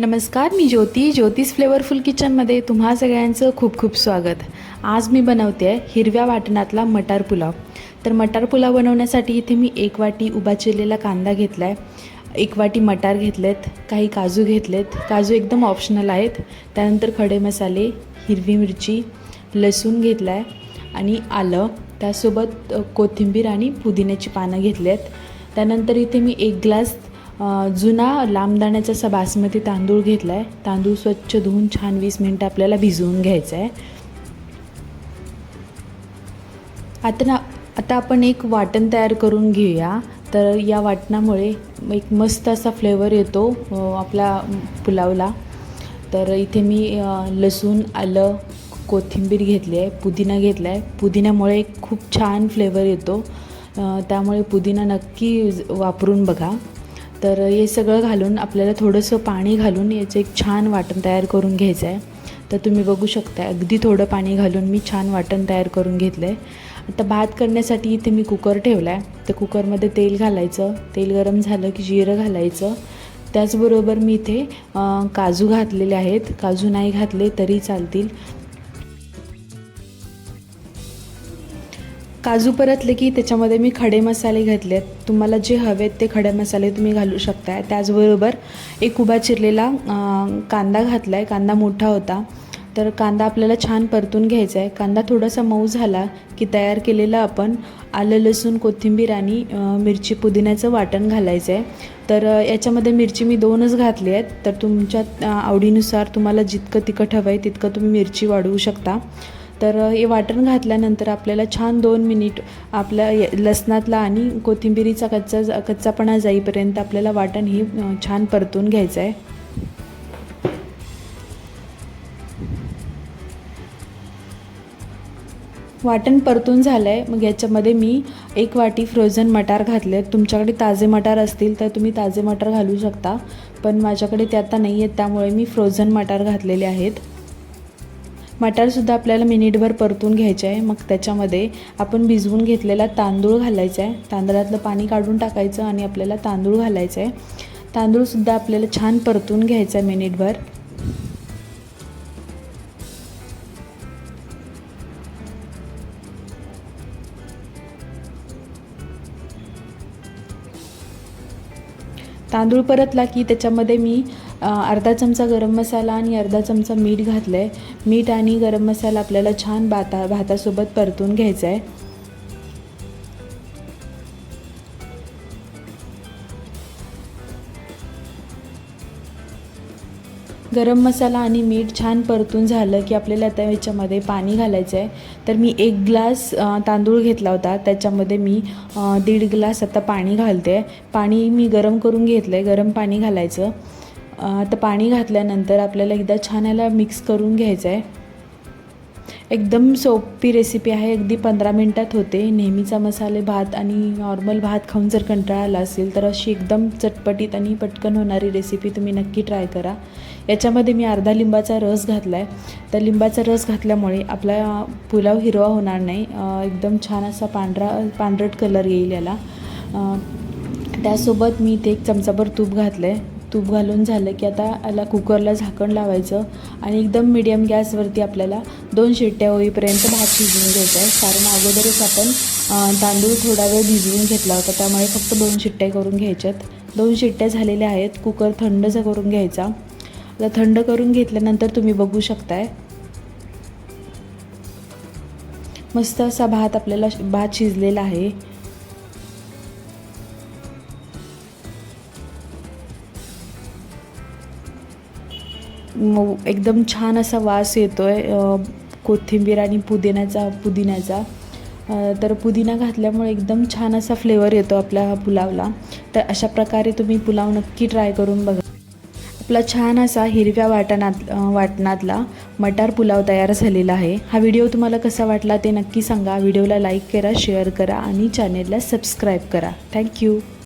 नमस्कार मी ज्योती ज्योतिष फ्लेवरफुल किचनमध्ये तुम्हा सगळ्यांचं खूप खूप स्वागत. आज मी बनवते आहे हिरव्या वाटणातला मटार पुलाव. तर मटार पुलाव बनवण्यासाठी इथे मी एक वाटी उभा चिरलेला कांदा घेतला आहे एक वाटी मटार घेतलेत काही काजू घेतलेत. काजू एकदम ऑप्शनल आहेत. त्यानंतर खडे मसाले हिरवी मिरची लसूण घेतला आहे आणि आलं. त्यासोबत कोथिंबीर आणि पुदिन्याची पानं घेतली आहेत त्यानंतर इथे मी एक ग्लास जुना लांबदाण्याचा असा बासमती तांदूळ घेतला आहे तांदूळ स्वच्छ धुवून छान वीस मिनटं आपल्याला भिजवून घ्यायचं आहे आता ना आता आपण एक वाटण तयार करून घेऊया. तर या वाटणामुळे एक मस्त असा फ्लेवर येतो आपला पुलावला. तर इथे मी लसूण आलं कोथिंबीर घेतली आहे पुदिना घेतला आहे पुदिन्यामुळे खूप छान फ्लेवर येतो. त्यामुळे पुदिना नक्की वापरून बघा. तर हे सगळं घालून आपल्याला थोडंसं पाणी घालून याचं एक छान वाटण तयार करून घ्यायचं आहे तर तुम्ही बघू शकता अगदी थोडं पाणी घालून मी छान वाटण तयार करून घेतलं आहे आता भात करण्यासाठी इथे मी कुकर ठेवला आहे तर कुकरमध्ये तेल घालायचं. तेल गरम झालं की जिरं घालायचं. त्याचबरोबर मी इथे काजू घातलेले आहेत. काजू नाही घातले तरी चालतील. काजू परतले की त्याच्यामध्ये मी खडे मसाले घेतलेत तुम्हाला जे हवेत ते खडे मसाले तुम्ही घालू शकताय. त्याचबरोबर एक उभा चिरलेला कांदा घातला आहे कांदा मोठा होता. तर कांदा आपल्याला छान परतून घ्यायचा आहे कांदा थोडासा मऊ झाला की तयार केलेलं आपण आलं लसूण कोथिंबीर आणि मिरची पुदिन्याचं वाटण घालायचं आहे तर याच्यामध्ये मिरची मी दोनच घातली आहेत. तर तुमच्या आवडीनुसार तुम्हाला जितकं तिखट हवं आहे तितकं तुम्ही मिरची वाढवू शकता. तर हे वाटण घातल्यानंतर आपल्याला छान दोन मिनिट आपल्या लसणातला आणि कोथिंबिरीचा कच्चा कच्चापणा जाईपर्यंत आपल्याला वाटण ही छान परतून घ्यायचं आहे. वाटण परतून झालं आहे मग याच्यामध्ये मी एक वाटी फ्रोझन मटार घातले तुमच्याकडे ताजे मटार असतील तर तुम्ही ताजे मटार घालू शकता. पण माझ्याकडे ते आता नाही आहेत त्यामुळे मी फ्रोझन मटार घातलेले आहेत. मटारसुद्धा आपल्याला मिनिटभर परतून घ्यायचे आहे. मग त्याच्यामध्ये आपण भिजवून घेतलेला तांदूळ घालायचा आहे. तांदळातलं पाणी काढून टाकायचं आणि आपल्याला तांदूळ घालायचं आहे. तांदूळसुद्धा आपल्याला छान परतून घ्यायचा आहे मिनिटभर. तांदूळ परतला की त्याच्यामध्ये मी अर्धा चमचा गरम मसाला आणि अर्धा चमचा मीठ घातलं आहे मीठ आणि गरम मसाला आपल्याला छान भाता भातासोबत परतून घ्यायचा आहे गरम मसाला आणि मीठ छान परतून झालं की आपल्याला आता याच्यामध्ये पाणी घालायचं आहे तर मी एक ग्लास तांदूळ घेतला होता. त्याच्यामध्ये मी दीड ग्लास आता पाणी घालते. पाणी मी गरम करून घेतलं आहे गरम पाणी घालायचं. आता पाणी घातल्यानंतर आपल्याला एकदा छान याला मिक्स करून घ्यायचं आहे एकदम सोपी रेसिपी आहे. अगदी पंधरा मिनटात होते. नेहमीचा मसाले भात आणि नॉर्मल भात खाऊन जर कंटाळा आला असेल तर अशी एकदम चटपटीत आणि पटकन होणारी रेसिपी तुम्ही नक्की ट्राय करा. याच्यामध्ये मी अर्धा लिंबाचा रस घातला आहे तर लिंबाचा रस घातल्यामुळे आपला पुलाव हिरवा होणार नाही. एकदम छान असा पांढरा पांढरट कलर येईल याला. त्यासोबत मी इथे एक चमचाभर तूप घातलं आहे तूप घालून झालं की आता याला कुकरला झाकण लावायचं आणि एकदम मिडियम गॅसवरती आपल्याला दोन शिट्ट्या होईपर्यंत भात शिजवून घ्यायचा आहे. कारण अगोदरच आपण तांदूळ थोडा वेळ भिजवून घेतला होता. त्यामुळे फक्त दोन शिट्ट्या करून घ्यायच्यात. दोन शिट्ट्या झालेल्या आहेत. कुकर थंडचा करून घ्यायचा. आता थंड करून घेतल्यानंतर तुम्ही बघू शकताय. मस्त असा भात आपल्याला भात शिजलेला आहे. एकदम छान असा वास येतो आहे कोथिंबीर आणि पुदिन्याचा पुदिन्याचा. तर पुदिना घातल्यामुळे एकदम छान असा फ्लेवर येतो आपल्या पुलावला. तर अशा प्रकारे तुम्ही पुलाव नक्की ट्राय करून बघा. आपला छान असा हिरव्या वाटणात वाटणातला मटार पुलाव तयार झालेला आहे. हा व्हिडिओ तुम्हाला कसा वाटला ते नक्की सांगा. व्हिडिओला लाईक करा शेअर करा आणि चॅनेलला सबस्क्राईब करा. थँक्यू